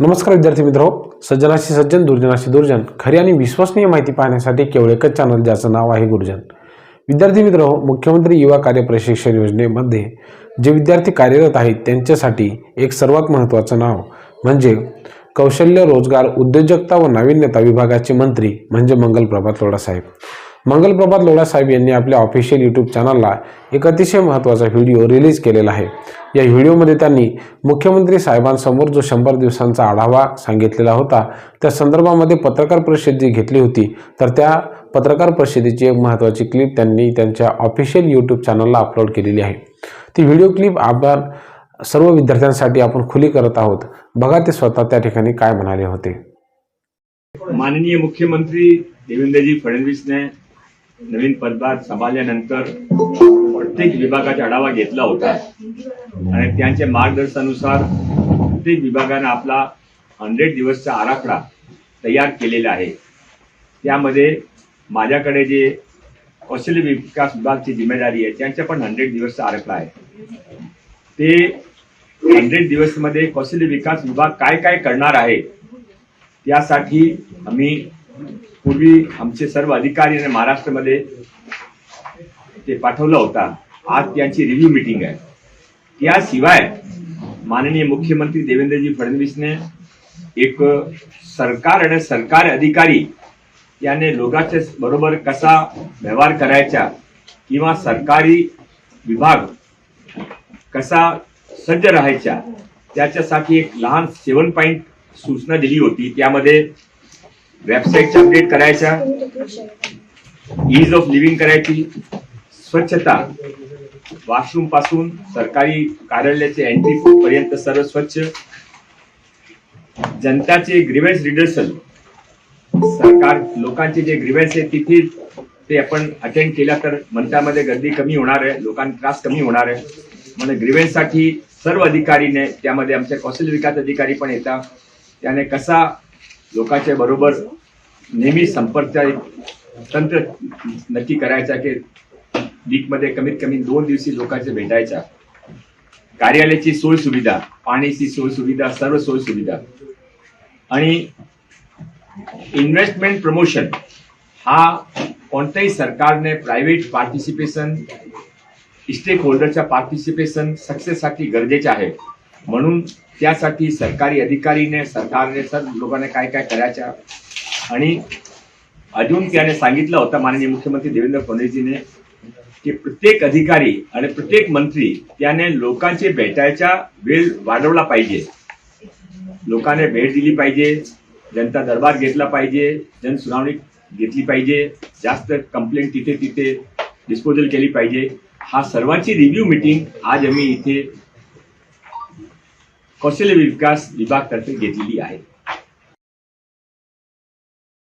नमस्कार विद्यार्थी मित्र सज्जनाशी सज्जन दुर्जनाशी दुर्जन. खरी आणि विश्वसनीय माहिती पाहण्यासाठी केवळ एकच चॅनल ज्याचं नाव आहे गुरुजन. विद्यार्थी मित्र मुख्यमंत्री युवा कार्य प्रशिक्षण योजनेमध्ये जे विद्यार्थी कार्यरत आहेत त्यांच्यासाठी एक सर्वात महत्त्वाचं नाव म्हणजे कौशल्य रोजगार उद्योजकता व नाविन्यता विभागाचे मंत्री म्हणजे मंगल प्रभात लोडासाहेब मंगलप्रभात लोढा साहेब यांनी आपल्या ऑफिशियल यूट्यूब चॅनलला एक अतिशय महत्त्वाचा व्हिडिओ रिलीज केलेला आहे. या व्हिडिओमध्ये त्यांनी मुख्यमंत्री साहेबांसमोर जो शंभर दिवसांचा आढावा सांगितलेला होता त्या संदर्भामध्ये पत्रकार परिषद जी घेतली होती तर त्या पत्रकार परिषदेची एक महत्त्वाची क्लिप त्यांनी त्यांच्या ऑफिशियल यूट्यूब चॅनलला अपलोड केलेली आहे. ती व्हिडिओ क्लिप आपण सर्व विद्यार्थ्यांसाठी आपण खुली करत आहोत. बघा ते स्वतः त्या ठिकाणी काय म्हणाले होते. माननीय मुख्यमंत्री देवेंद्रजी फडणवीसने नवीन पदभार सांभाळल्यानंतर प्रत्येक विभागाचा आढावा घेतला होता. आणि त्यांच्या मार्गदर्शनानुसार प्रत्येक विभागानं आपला हंड्रेड दिवसचा आराखडा तयार केलेला आहे. त्यामध्ये माझ्याकडे जे कौशल्य विकास विभागची जिम्मेदारी आहे त्यांच्या पण हंड्रेड दिवसचा आराखडा आहे. ते हंड्रेड दिवसमध्ये कौशल्य विकास विभाग काय काय करणार आहे त्यासाठी आम्ही पूर्वी आमचे सर्व अधिकारी महाराष्ट्रामध्ये ते पाठवलं होता. आज त्यांची रिव्ह्यू मिटिंग आहे. त्याशिवाय माननीय मुख्यमंत्री देवेंद्रजी फडणवीसने एक सरकार आणि सरकारी अधिकारी याने लोकांच्या बरोबर कसा व्यवहार करायचा किंवा सरकारी विभाग कसा सज्ज राहायचा त्याच्यासाठी एक लहान सेवन पॉईंट सूचना दिली होती. त्यामध्ये वेबसाईटचे अपडेट करायचा इज ऑफ लिव्हिंग करायची स्वच्छता. वॉशरूमपासून सरकारी कार्यालयाचे एंट्री पर्यंत सर्व स्वच्छ. जनताचे ग्रीवेन्स रिडर्सल सरकार लोकांचे जे ग्रीवेन्स आहे तिथे ते आपण अटेंड केला तर मंत्रामध्ये गर्दी कमी होणार आहे लोकांना त्रास कमी होणार आहे. म्हणून ग्रीवेन्ससाठी सर्व अधिकारीने त्यामध्ये आमचे कौशल्य विकास अधिकारी पण येतात. त्याने कसा लोकांच्या बरोबर नेहमी संपर्क तंत्र नक्की करायचा की वीकमध्ये कमीत कमी दोन दिवशी लोकांचे भेटायच्या. कार्यालयाची सोय सुविधा पाण्याची सोय सुविधा सर्व सोय सुविधा. आणि इन्व्हेस्टमेंट प्रमोशन हा कोणत्याही सरकारने प्रायव्हेट पार्टिसिपेशन स्टेक होल्डरच्या पार्टिसिपेशन सक्सेससाठी गरजेचे आहे. म्हणून त्यासाठी सरकारी अधिकारीने सरकारने सर्व लोकांना काय काय करायच्या आणि अजून त्याने सांगितलं होतं माननीय मुख्यमंत्री देवेंद्र फडणवीसजीने की प्रत्येक अधिकारी आणि प्रत्येक मंत्री त्याने लोकांचे भेटायचा वेळ वाढवला पाहिजे. लोकांना भेट दिली पाहिजे जनता दरबार घेतला पाहिजे जनसुनावणी घेतली पाहिजे जास्त कंप्लेंट तिथे तिथे डिस्पोजल केली पाहिजे. हा सर्वांची रिव्ह्यू मिटिंग आज आम्ही इथे कौशल्य विकास विभाग तर्फे घेतलेली आहे.